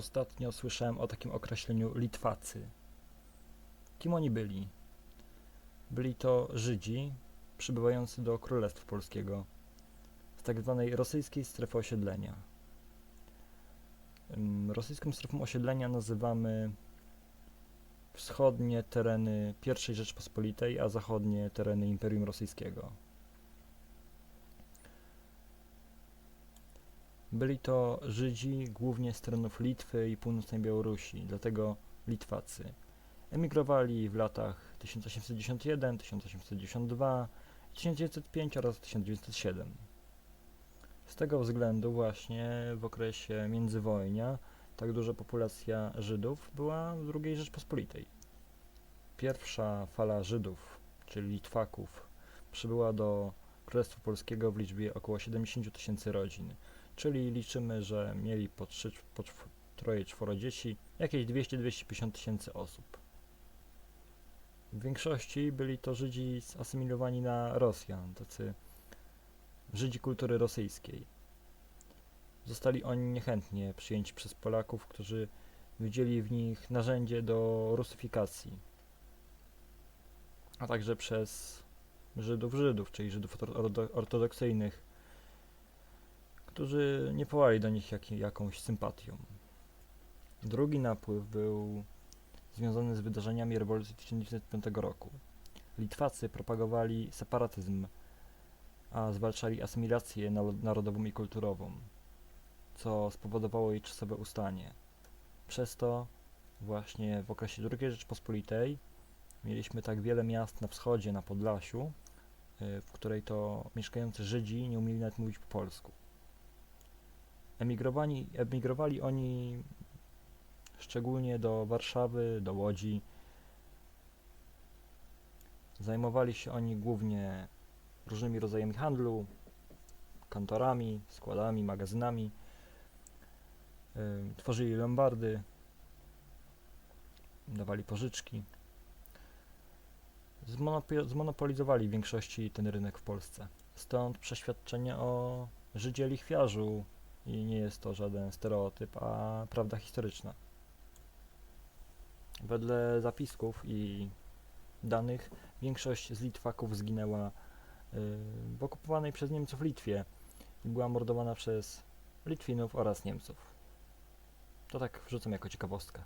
ostatnio słyszałem o takim określeniu Litwacy. Kim oni byli? Byli to Żydzi przybywający do Królestwa Polskiego z tak zwanej rosyjskiej strefy osiedlenia. Rosyjską strefą osiedlenia nazywamy wschodnie tereny I Rzeczpospolitej, a zachodnie tereny Imperium Rosyjskiego. Byli to Żydzi głównie z terenów Litwy i północnej Białorusi, dlatego Litwacy. Emigrowali w latach 1891, 1892, 1905 oraz 1907. Z tego względu właśnie w okresie międzywojnia tak duża populacja Żydów była w II Rzeczpospolitej. Pierwsza fala Żydów, czyli Litwaków, przybyła do Królestwa Polskiego w liczbie około 70 tysięcy rodzin, czyli liczymy, że mieli po, trzy, po czw- troje, czworo dzieci, jakieś 200-250 tysięcy osób. W większości byli to Żydzi zasymilowani na Rosjan, tacy Żydzi kultury rosyjskiej. Zostali oni niechętnie przyjęci przez Polaków, którzy widzieli w nich narzędzie do rusyfikacji, a także przez Żydów Żydów, czyli Żydów ortodo- ortodoksyjnych, którzy nie pałali do nich jak, jakąś sympatią. Drugi napływ był związany z wydarzeniami rewolucji 1905 roku. Litwacy propagowali separatyzm, a zwalczali asymilację narodową i kulturową, co spowodowało jej czasowe ustanie. Przez to właśnie w okresie II Rzeczpospolitej mieliśmy tak wiele miast na wschodzie, na Podlasiu, y, w której to mieszkający Żydzi nie umieli nawet mówić po polsku. Emigrowani, emigrowali oni szczególnie do Warszawy, do Łodzi. Zajmowali się oni głównie różnymi rodzajami handlu, kantorami, składami, magazynami. Ym, Tworzyli lombardy, dawali pożyczki. Zmonopi- zmonopolizowali w większości ten rynek w Polsce. Stąd przeświadczenie o Żydzie lichwiarzu i nie jest to żaden stereotyp, a prawda historyczna. Wedle zapisków i danych większość z Litwaków zginęła y, w okupowanej przez Niemców Litwie i była mordowana przez Litwinów oraz Niemców. To tak wrzucam jako ciekawostkę.